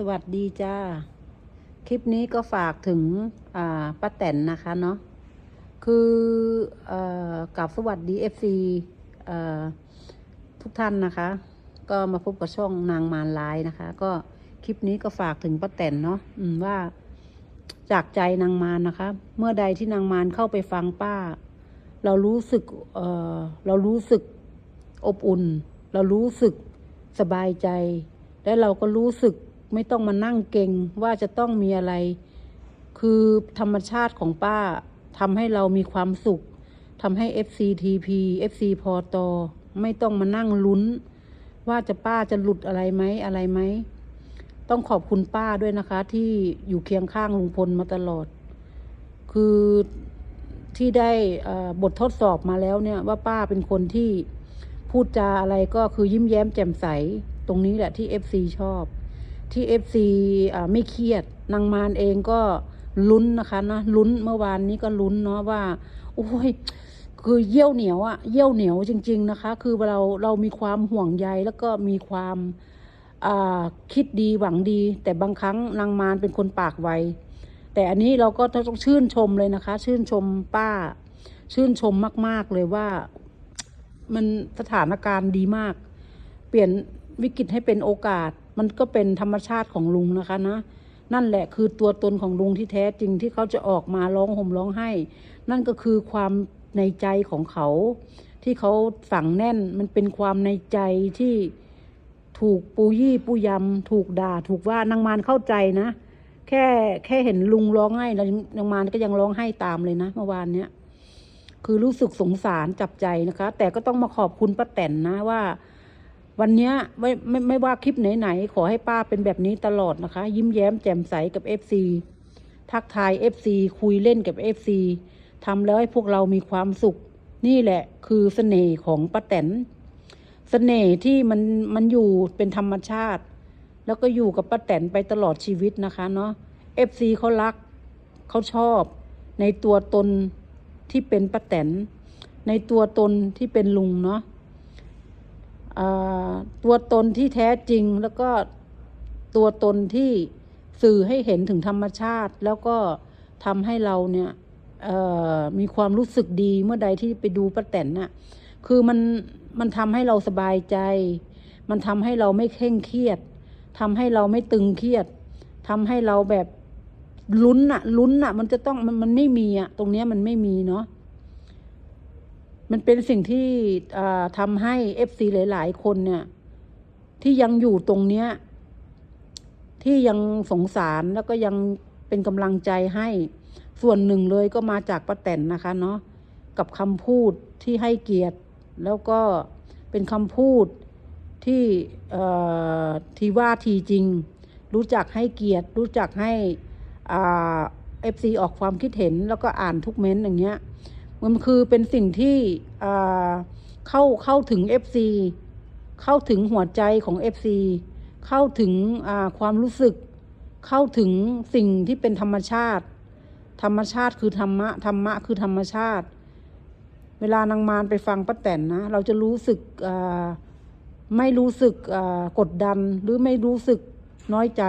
สวัสดีจ้า คลิปนี้ก็ฝากถึงอ่าป้าแตนนะคะเนาะ คืออกับสวัสดีเอฟซีทุกท่านนะคะ ก็มาพบกับช่องนางมารลายนะคะ ก็คลิปนี้ก็ฝากถึงป้าแตนเนาะอืว่าจากใจนางมารนะคะ เมื่อใดที่นางมารเข้าไปฟังป้า เรารู้สึกเอ่อเรารู้สึกอบอุ่น เรารู้สึกสบายใจ และเราก็รู้สึก ไม่ต้องมานั่งเก่งว่าจะต้องมีอะไร คือธรรมชาติของป้าทำให้เรามีความสุขทำให้ FCTP FC พอตอไม่ต้องมานั่งลุ้น ว่าจะป้าจะหลุดอะไรไหมอะไรไหม ต้องขอบคุณป้าด้วยนะคะ ที่อยู่เคียงข้างลุงพลมาตลอด คือที่ได้บททดสอบมาแล้วเนี่ย ว่าป้าเป็นคนที่พูดจาอะไรก็คือยิ้มแย้มแจ่มใส ตรงนี้แหละที่ FC ชอบ ที่ FC อ่าไม่เครียดนางมารเองก็ลุ้นนะคะนะลุ้นเมื่อวานนี้ก็ลุ้นเนาะว่า โอ้ยคือเยี่ยวเหนียวอะเยี่ยวเหนียวจริง ๆนะคะ คือเราเรามีความห่วงใยแล้วก็มีความคิดดีหวังดี แต่บางครั้งนางมารเป็นคนปากไวแต่อันนี้เราก็ต้องชื่นชมเลยนะคะ ชื่นชมป้า ชื่นชมมาก ๆเลยว่า มันสถานการณ์ดีมาก เปลี่ยนวิกฤตให้เป็นโอกาส มันก็เป็นธรรมชาติของลุงนะคะนะ นั่นแหละคือตัวตนของลุงที่แท้จริงที่เขาจะออกมาร้องห่มร้องไห้ นั่นก็คือความในใจของเขา ที่เขาฝังแน่นมันเป็นความในใจที่ถูกปูยี่ปูยำถูกด่า ถูกว่านางมารเข้าใจนะ แค่แค่เห็นลุงร้องไห้แล้วนางมารก็ยังร้องไห้ตามเลยนะเมื่อวานเนี้ยคือรู้สึกสงสารจับใจนะคะ แต่ก็ต้องมาขอบคุณป้าแตนนะว่า วันนี้ไม่ไม่ไม่ว่าคลิปไหนๆขอให้ป้าเป็นแบบนี้ตลอดนะคะ ยิ้มแย้มแจ่มใสกับ FC ทักทาย FC คุยเล่นกับ FC ทำแล้วให้พวกเรามีความสุข นี่แหละคือเสน่ห์ของป้าแตนเสน่ห์ที่มันมันอยู่เป็นธรรมชาติ แล้วก็อยู่กับป้าแตนไปตลอดชีวิตนะคะเนาะ FC เขารักเขาชอบ ในตัวตนที่เป็นป้าแตนในตัวตนที่เป็นลุงเนาะ ตัวตนที่แท้จริงแล้วก็ตัวตนที่สื่อให้เห็นถึงธรรมชาติ แล้วก็ทำให้เราเนี่ยมีความรู้สึกดีเมื่อใดที่ไปดูป้าแตนน่ะ คือมันมันทำให้เราสบายใจ มันทำให้เราไม่เคร่งเครียดทำให้เราไม่ตึงเครียดทำให้เราแบบลุ้นอะลุ้นอะมันจะต้องมันมันไม่มีอะตรงเนี้ยมันไม่มีเนาะ มันเป็นสิ่งที่ทำให้เอฟซีหลาย ๆ คนเนี่ย ที่ยังอยู่ตรงเนี้ย ที่ยังสงสารแล้วก็ยังเป็นกำลังใจให้ส่วนหนึ่งเลยก็มาจากป้าแตนนะคะเนาะกับคำพูดที่ให้เกียรติ แล้วก็เป็นคำพูดที่ทีว่าทีจริง รู้จักให้เกียรติ รู้จักให้เอฟซีออกความคิดเห็นแล้วก็อ่านทุกเม้นต์อย่างเงี้ย มันคือเป็นสิ่งที่เข้าเข้าถึง FC เข้าถึงหัวใจของ FC เข้าถึงความรู้สึก เข้าถึงสิ่งที่เป็นธรรมชาติ ธรรมชาติคือธรรมะ ธรรมะคือธรรมชาติ เวลานางมารไปฟังป้าแตนนะ เราจะรู้สึกไม่รู้สึกกดดันหรือไม่รู้สึกน้อยใจ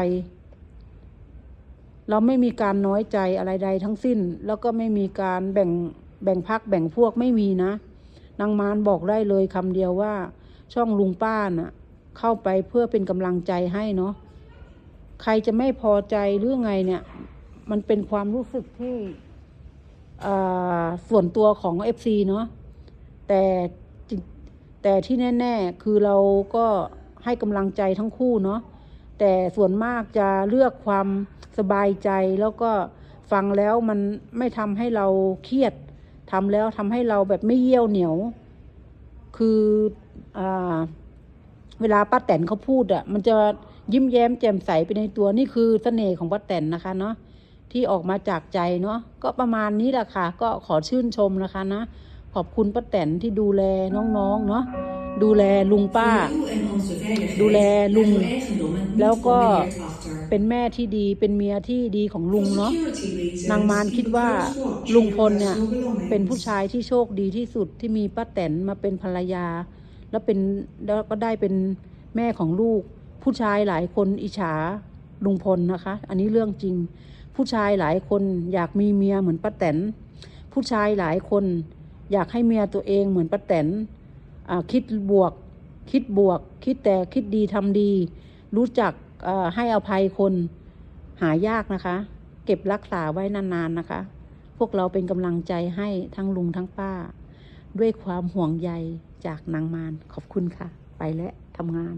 เราไม่มีการน้อยใจอะไรใดทั้งสิ้น แล้วก็ไม่มีการแบ่ง แบ่งพักแบ่งพวกไม่มีนะ นางมารบอกได้เลยคำเดียวว่า ช่องลุงป้าน่ะ เข้าไปเพื่อเป็นกำลังใจให้เนาะใครจะไม่พอใจหรือไงเนี่ย มันเป็นความรู้สึกที่อ่าส่วนตัวของเอฟซีเนาะแต่แต่ที่แน่ ๆ คือเราก็ให้กำลังใจทั้งคู่เนาะแต่ส่วนมากจะเลือกความสบายใจแล้วก็ฟังแล้วมันไม่ทำให้เราเครียด ทำแล้วทำให้เราแบบไม่เยี่ยวเหนียว คืออาเวลาป้าแตนเขาพูดอะ่ะ มันจะยิ้มแย้มแจ่มใสไปในตัวนี่คือเสน่ห์ของป้าแตนนะคะเนาะที่ออกมาจากใจเนาะก็ประมาณนี้แหละค่ะ ก็ขอชื่นชมนะคะนะ ขอบคุณป้าแตนที่ดูแลน้องๆเนาะดูแลลุงป้า ดูแลลุง แล้วก็ เป็นแม่ที่ดีเป็นเมียที่ดีของลุงเนาะนางมารคิดว่าลุงพลเนี่ย เป็นผู้ชายที่โชคดีที่สุดที่มีป้าแตนมาเป็นภรรยา แล้วเป็นแล้วก็ได้เป็นแม่ของลูก ผู้ชายหลายคนอิจฉาลุงพลนะคะ อันนี้เรื่องจริง ผู้ชายหลายคนอยากมีเมียเหมือนป้าแตนผู้ชายหลายคน อยากให้เมียตัวเองเหมือนป้าแตนอ่าคิดบวก คิดบวก คิดแต่คิดดีทำดี รู้จักเอ่อ ให้อภัยคนหายากนะคะ เก็บรักษาไว้นานๆนะคะ พวกเราเป็นกำลังใจให้ทั้งลุงทั้งป้า ด้วยความห่วงใยจากนางมารขอบคุณค่ะ ไปแล้วทำงาน